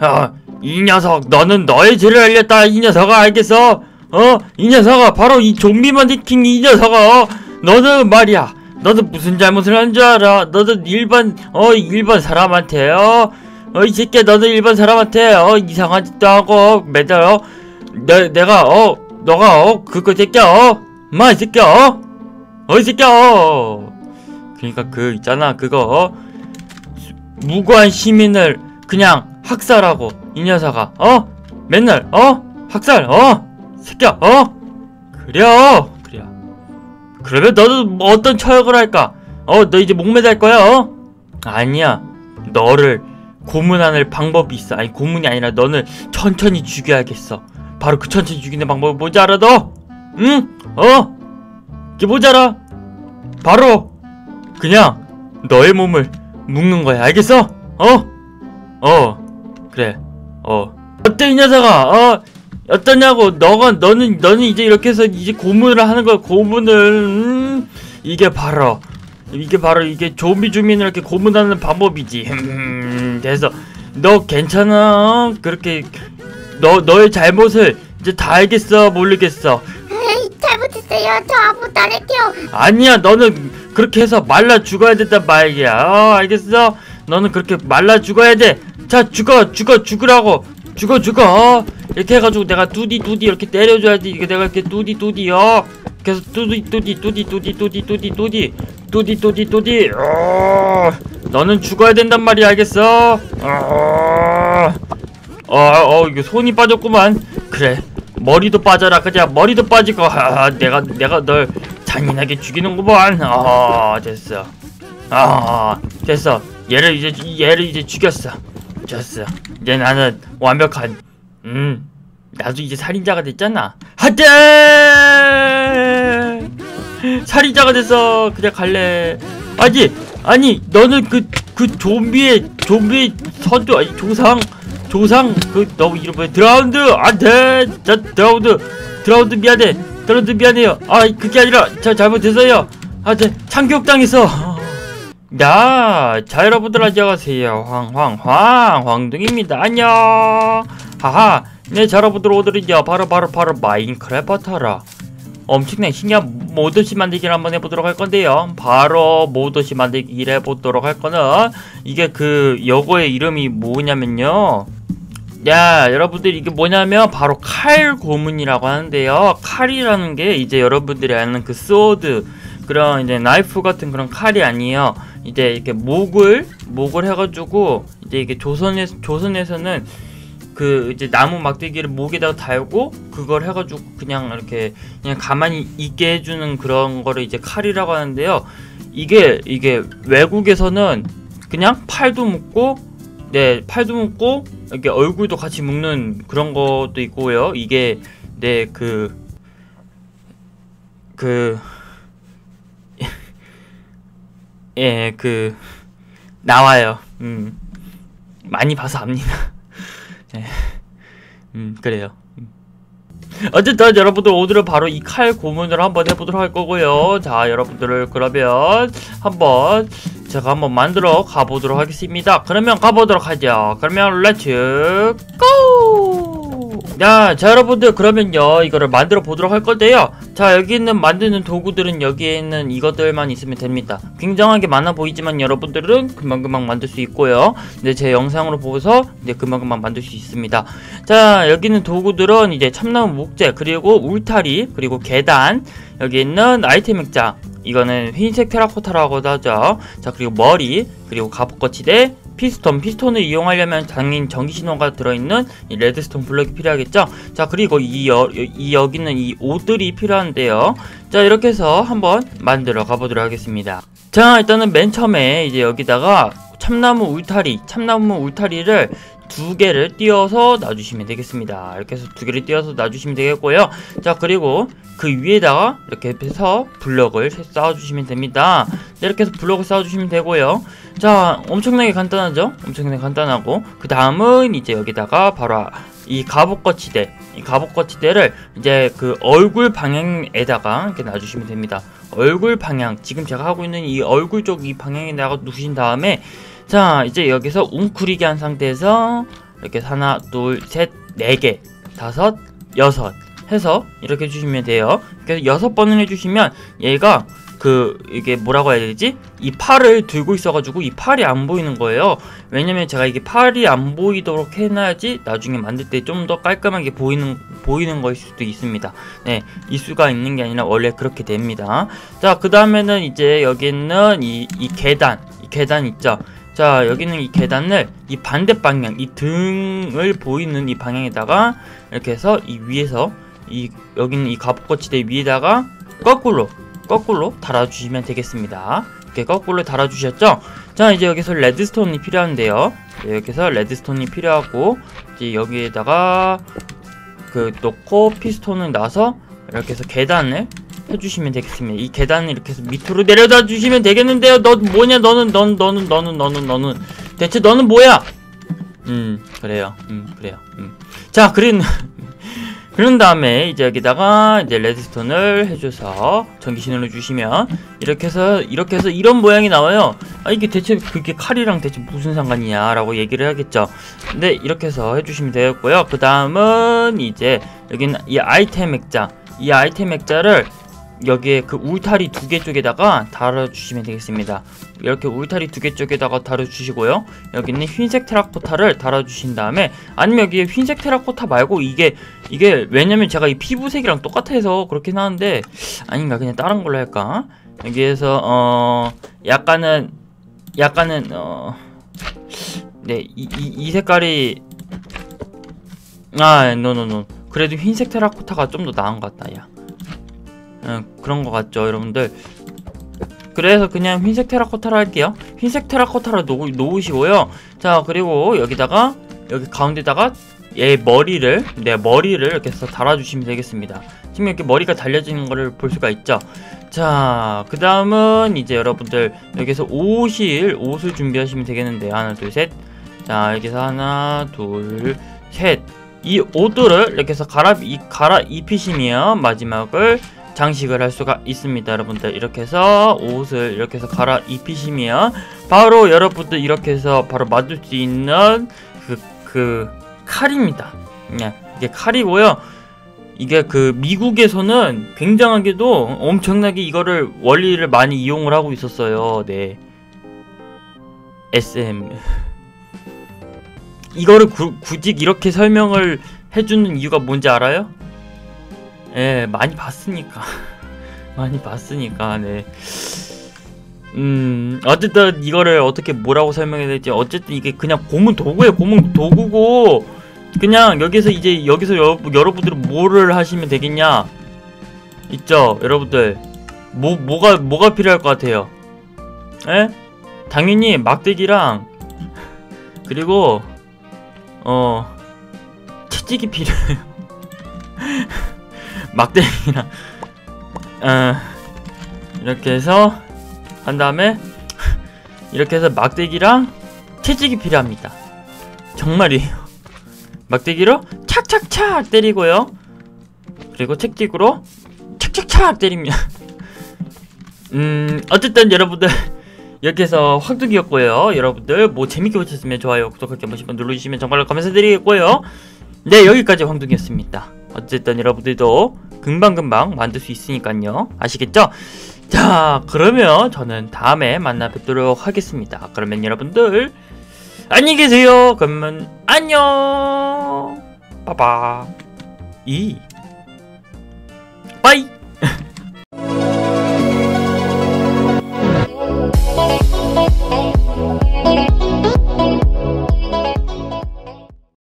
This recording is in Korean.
아, 이 녀석, 너는 너의 죄를 알렸다, 이 녀석아, 알겠어? 어? 이 녀석아, 바로 이 좀비 만디킹 이 녀석아, 어? 너는 말이야, 너는 무슨 잘못을 한 줄 알아? 너는 일반, 어, 일반 사람한테, 어? 어, 이 새끼야, 너는 일반 사람한테, 어, 이상한 짓도 하고, 매달, 어? 내, 내가, 어, 너가, 어, 그거 새끼야, 어? 마, 이 새끼야, 어? 어, 이 새끼야, 어? 그니까 그, 있잖아, 그거, 어? 무고한 시민을 그냥 학살하고 이 녀석아 어? 맨날 어? 학살 어? 새끼야 어? 그래요 그래 그러면 너는 뭐 어떤 처형을 할까? 어 너 이제 목매달 거야 어? 아니야. 너를 고문하는 방법이 있어. 아니 고문이 아니라 너는 천천히 죽여야겠어. 바로 그 천천히 죽이는 방법이 뭔지 알아 너 응? 어? 이게 알아? 바로. 그냥 너의 몸을 묶는 거야. 알겠어? 어? 어. 그래. 어. 어때 이 녀석아? 어? 어떠냐고. 너가 너는 너는 이제 이렇게 해서 이제 고문을 하는 거야. 고문을. 음, 이게 바로. 이게 바로 이게 좀비 주민을 이렇게 고문하는 방법이지. 음, 그래서 너 괜찮아? 어? 그렇게. 너 너의 잘못을 이제 다 알겠어? 모르겠어 잘못했어요. 저 아무것도 안 했대요. 아니야 너는 그렇게 해서 말라 죽어야 된단 말이야. 어 알겠어? 너는 그렇게 말라 죽어야 돼자 죽어 죽어 죽으라고. 죽어 죽어. 어? 이렇게 해가지고 내가 뚜디 뚜디 이렇게 때려줘야지 이게 내가 이렇게 뚜디 뚜디 어? 그래서 뚜디 뚜디 뚜디 뚜디 뚜디 뚜디 뚜디 뚜디 뚜디 뚜디. 어? 너는 죽어야 된단 말이야 알겠어? 어어 어, 이거 손이 빠졌구만. 그래 머리도 빠져라. 그냥 머리도 빠지고 아, 내가 내가 널 잔인하게 죽이는구만 아 됐어. 아 됐어. 얘를 이제 얘를 이제 죽였어. 됐어. 이제 나는 완벽한 음 나도 이제 살인자가 됐잖아. 하대 살인자가 됐어 그냥 갈래. 아니 아니 너는 그그 좀비의 좀비 선두 아니 조상 조상 그 너무 이름 뭐야 드라운드 안돼 자 드라운드 드라운드 미안해 드라운드 미안해요 아 그게 아니라 저 잘못했어요 아네 참교육당했어 야, 자 여러분들 안녕하세요. 황황황 황둥입니다. 안녕. 하하. 네, 자 여러분들 오늘은요 바로 바로 바로 마인크래프터라. 엄청난 신기한 모드시 만들기를 한번 해보도록 할 건데요. 바로 모드시 만들기를 해보도록 할 거는 이게 그 여고의 이름이 뭐냐면요. 야, 여러분들 이게 뭐냐면 바로 칼 고문이라고 하는데요. 칼이라는 게 이제 여러분들이 아는 그 소드 그런 이제 나이프 같은 그런 칼이 아니에요. 이제 이렇게 목을 목을 해가지고 이제 이게 조선에 조선에서는 그 이제 나무 막대기를 목에다가 달고 그걸 해가지고 그냥 이렇게 그냥 가만히 있게 해주는 그런 거를 이제 칼이라고 하는데요. 이게 이게 외국에서는 그냥 팔도 묶고 네 팔도 묶고 이렇게 얼굴도 같이 묶는 그런 것도 있고요. 이게 네그그 그, 예, 그, 나와요. 음, 많이 봐서 압니다. 예, 음, 그래요. 음. 어쨌든 여러분들 오늘은 바로 이 칼 고문을 한번 해보도록 할 거고요. 자, 여러분들을 그러면 한번 제가 한번 만들어 가보도록 하겠습니다. 그러면 가보도록 하죠. 그러면 렛츠 고! 야, 자 여러분들 그러면요 이거를 만들어 보도록 할 건데요. 자 여기 있는 만드는 도구들은 여기에 있는 이것들만 있으면 됩니다. 굉장하게 많아 보이지만 여러분들은 금방금방 만들 수 있고요. 근데 제 영상으로 보고서 이제 금방금방 만들 수 있습니다. 자 여기 있는 도구들은 이제 참나무 목재 그리고 울타리 그리고 계단 여기 있는 아이템 액자 이거는 흰색 테라코타라고도 하죠. 자 그리고 머리 그리고 갑옷 거치대 피스톤, 피스톤을 이용하려면 당연히 전기 신호가 들어있는 이 레드스톤 블럭이 필요하겠죠? 자, 그리고 이, 여, 이 여기는 이 옷들이 필요한데요. 자, 이렇게 해서 한번 만들어 가보도록 하겠습니다. 자, 일단은 맨 처음에 이제 여기다가 참나무 울타리, 참나무 울타리를 두 개를 띄어서 놔주시면 되겠습니다. 이렇게 해서 두 개를 띄어서 놔주시면 되겠고요. 자 그리고 그 위에다가 이렇게 해서 블럭을 쌓아주시면 됩니다. 이렇게 해서 블럭을 쌓아주시면 되고요. 자 엄청나게 간단하죠? 엄청나게 간단하고 그 다음은 이제 여기다가 바로 이 갑옷거치대. 이 갑옷거치대를 이제 그 얼굴 방향에다가 이렇게 놔주시면 됩니다. 얼굴 방향. 지금 제가 하고 있는 이 얼굴 쪽 이 방향에다가 두신 다음에 자 이제 여기서 웅크리게 한 상태에서 이렇게 하나 둘셋네개 다섯 여섯 해서 이렇게 해주시면 돼요. 그래서 여섯 번을 해주시면 얘가 그 이게 뭐라고 해야 되지 이 팔을 들고 있어가지고 이 팔이 안 보이는 거예요 왜냐면 제가 이게 팔이 안 보이도록 해놔야지 나중에 만들 때 좀 더 깔끔하게 보이는 보이는 거일 수도 있습니다. 네, 이수가 있는 게 아니라 원래 그렇게 됩니다. 자, 그 다음에는 이제 여기는 이, 이 계단, 이 계단 있죠. 자, 여기는 이 계단을 이 반대 방향, 이 등을 보이는 이 방향에다가 이렇게 해서 이 위에서 이 여기는 이 갑옷거치대 위에다가 거꾸로 거꾸로 달아주시면 되겠습니다. 이렇게 거꾸로 달아주셨죠? 자 이제 여기서 레드스톤이 필요한데요. 네, 여기서 레드스톤이 필요하고 이제 여기에다가 그 놓고 피스톤을 놔서 이렇게 해서 계단을 해주시면 되겠습니다. 이 계단을 이렇게 해서 밑으로 내려다 주시면 되겠는데요. 너 뭐냐? 너는 넌 너는 너는 너는 너는. 대체 너는 뭐야? 음 그래요. 음 그래요. 음 자 그린 그런 다음에 이제 여기다가 이제 레드스톤을 해줘서 전기 신호를 주시면 이렇게 해서 이렇게 해서 이런 모양이 나와요. 아 이게 대체 그게 칼이랑 대체 무슨 상관이냐 라고 얘기를 해야겠죠. 근데 이렇게 해서 해주시면 되겠고요. 그 다음은 이제 여기는 이 아이템 액자, 이 아이템 액자를 여기에 그 울타리 두 개 쪽에다가 달아주시면 되겠습니다. 이렇게 울타리 두 개 쪽에다가 달아주시고요. 여기는 흰색 테라코타를 달아주신 다음에 아니면 여기에 흰색 테라코타 말고 이게 이게 왜냐면 제가 이 피부색이랑 똑같아서 그렇긴 하는데 아닌가 그냥 다른 걸로 할까? 여기에서 어 약간은 약간은 어네이 이, 이 색깔이 아 노노노 그래도 흰색 테라코타가 좀 더 나은 것 같다 야. 음, 그런 것 같죠 여러분들. 그래서 그냥 흰색 테라코타로 할게요. 흰색 테라코타로 놓, 놓으시고요. 자 그리고 여기다가 여기 가운데다가 얘 머리를 네 머리를 이렇게 해서 달아주시면 되겠습니다. 지금 이렇게 머리가 달려지는 거를 볼 수가 있죠? 자 그 다음은 이제 여러분들 여기서 옷을 옷을 준비하시면 되겠는데 하나 둘셋자 여기서 하나 둘셋. 이 옷들을 이렇게 해서 갈아, 이, 갈아 입히시면 마지막을 장식을 할 수가 있습니다 여러분들. 이렇게 해서 옷을 이렇게 해서 갈아 입히시면 바로 여러분들 이렇게 해서 바로 만들 수 있는 그, 그 칼입니다. 네, 이게 칼이고요. 이게 그 미국에서는 굉장하게도 엄청나게 이거를 원리를 많이 이용을 하고 있었어요. 네. SM 이거를 구, 굳이 이렇게 설명을 해주는 이유가 뭔지 알아요? 예, 많이 봤으니까. 많이 봤으니까, 네. 음, 어쨌든 이거를 어떻게 뭐라고 설명해야 될지, 어쨌든 이게 그냥 고문 도구예요. 고문 도구고, 그냥 여기서 이제, 여기서 여, 여러분들은 뭐를 하시면 되겠냐? 있죠, 여러분들. 뭐, 뭐가, 뭐가 필요할 것 같아요? 예? 당연히 막대기랑, 그리고, 어, 채찍이 필요해요. 막대기랑 어, 이렇게 해서 한 다음에 이렇게 해서 막대기랑 채찍이 필요합니다. 정말이에요. 막대기로 착착착 때리고요. 그리고 채찍으로 착착착 때립니다. 음 어쨌든 여러분들 이렇게 해서 확두기였고요. 여러분들 뭐 재밌게 보셨으면 좋아요 구독하기 한 번씩 눌러주시면 정말로 감사드리겠고요. 네 여기까지 황둥이었습니다. 어쨌든 여러분들도 금방금방 만들 수 있으니까요. 아시겠죠? 자 그러면 저는 다음에 만나 뵙도록 하겠습니다. 그러면 여러분들 안녕히 계세요. 그러면 안녕. 빠바 이. 빠이